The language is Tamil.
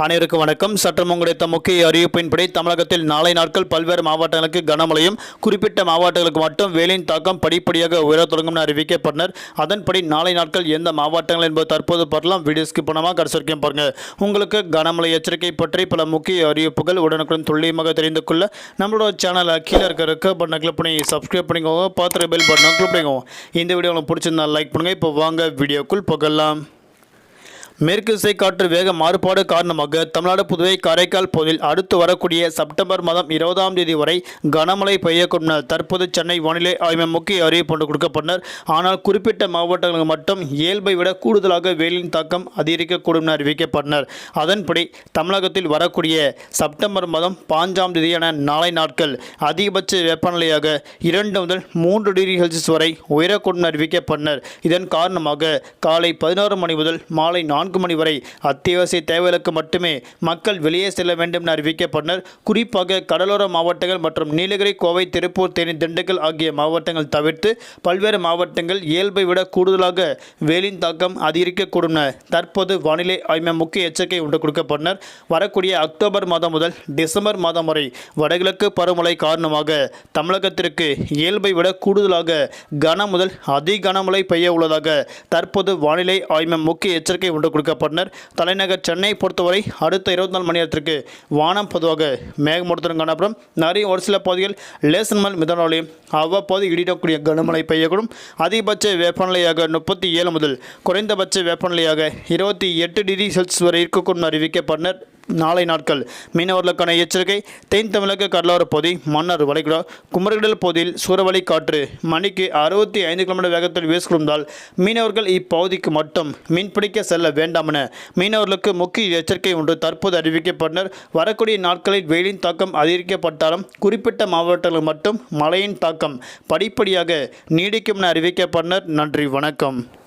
அனைவருக்கும் வணக்கம். சற்றம் உங்களுடைய முக்கிய அறிவிப்பின்படி தமிழகத்தில் நாளை நாட்கள் பல்வேறு மாவட்டங்களுக்கு கனமழையும் குறிப்பிட்ட மாவட்டங்களுக்கு மட்டும் வேலையின் தாக்கம் படிப்படியாக உயரத் தொடங்கும் என அறிவிக்கப்பட்டனர். அதன்படி நாளை நாட்கள் எந்த மாவட்டங்கள் என்பது தற்போது பார்க்கலாம். வீடியோஸ்க்கு பணமாக கடைசிக்கும் கடைசி வரைக்கும் உங்களுக்கு கனமழை எச்சரிக்கை பற்றி பல முக்கிய அறிவிப்புகள் உடனுக்குடன் துல்லியமாக தெரிந்து கொள்ள நம்மளோட சேனலை கீழே இருக்கிற இருக்க பட்டனை கிளிக் பண்ணி சப்ஸ்கிரைப் பண்ணிக்கோங்க. பார்த்துட்டு பெல் பட்டனை கிளிக் பண்ணிக்கோங்க. இந்த வீடியோ உங்களுக்கு பிடிச்சிருந்தா லைக் பண்ணுங்கள் இப்போ வாங்க வீடியோக்குள் போகலாம். மேற்கு திசை காற்று வேக மாறுபாடு காரணமாக தமிழ்நாடு புதுவை காரைக்கால் பகுதியில் அடுத்து வரக்கூடிய செப்டம்பர் மாதம் இருபதாம் தேதி வரை கனமழை பெய்யக்கூடும் என தற்போது சென்னை வானிலை ஆய்வு முக்கிய அறிவிப்பு ஒன்று கொடுக்கப்பட்டனர். ஆனால் குறிப்பிட்ட மாவட்டங்களுக்கு மட்டும் இயல்பை விட கூடுதலாக வெயிலின் தாக்கம் அதிகரிக்கக்கூடும் என அறிவிக்கப்பட்டனர். அதன்படி தமிழகத்தில் வரக்கூடிய செப்டம்பர் மாதம் பாஞ்சாம் தேதியான நாளை நாட்கள் அதிகபட்ச வெப்பநிலையாக இரண்டு முதல் மூன்று டிகிரி செல்சியஸ் வரை உயரக்கூடும் என அறிவிக்கப்பட்டனர். இதன் காரணமாக காலை பதினோரு மணி முதல் மாலை நான்கு மணி வரை. அத்தியாவசிய தேவைகளுக்கு மட்டுமே மக்கள் வெளியே செல்ல வேண்டும் என அறிவிக்கப்பட்டனர். குறிப்பாக கடலோர மாவட்டங்கள் மற்றும் நீலகிரி கோவை திருப்பூர் தேனி திண்டுக்கல் ஆகிய மாவட்டங்கள் தவிர்த்து பல்வேறு மாவட்டங்கள் இயல்பை விட கூடுதலாக வேலின் தாக்கம் அதிகரிக்கக்கூடும் என தற்போது வானிலை ஆய்வு முக்கிய எச்சரிக்கை ஒன்று கொடுக்கப்பட்டனர். வரக்கூடிய அக்டோபர் மாதம் முதல் டிசம்பர் மாதம் வரை வடகிழக்கு பருவமழை காரணமாக தமிழகத்திற்கு இயல்பை விட கூடுதலாக கன முதல் அதி கனமழை பெய்ய உள்ளதாக தற்போது வானிலை ஆய்வு முக்கிய எச்சரிக்கை ஒன்று கொடுக்கப்பட்டனர். தலைநகர் சென்னை பொறுத்தவரை அடுத்த இருபத்தி நாலு மணி நேரத்திற்கு வானம் பொதுவாக மேகமூட்டத்துடன் காணப்படும். நிறைய ஒரு சில பகுதிகள் லேசன் மல் மிதனாலையும் அவ்வப்போது இடிடக்கூடிய கனமழை பெய்யக்கூடும். அதிகபட்ச வெப்பநிலையாக முப்பத்தி ஏழு முதல் குறைந்தபட்ச வெப்பநிலையாக இருபத்தி எட்டு டிகிரி செல்சியஸ் வரை இருக்கக்கூடும் அறிவிக்கப்பட்டனர். நாளை நாட்கள் மீனவர்களுக்கான எச்சரிக்கை தென் தமிழக கடலோர பகுதி மன்னார் வளைகுடா குமரகடல் பகுதியில் சூறாவளி காற்று மணிக்கு அறுபத்தி ஐந்து கிலோமீட்டர் வேகத்தில் வீசுகிறதால் மீனவர்கள் இப்பகுதிக்கு மட்டும் மீன்பிடிக்க செல்ல வேண்டாம் என மீனவர்களுக்கு முக்கிய எச்சரிக்கை ஒன்று தற்போது அறிவிக்கப்பட்டனர். வரக்கூடிய நாட்களில் வெயிலின் தாக்கம் அதிகரிக்கப்பட்டாலும் குறிப்பிட்ட மாவட்டங்கள் மட்டும் மழையின் தாக்கம் படிப்படியாக நீடிக்கும் என அறிவிக்கப்பட்டனர். நன்றி வணக்கம்.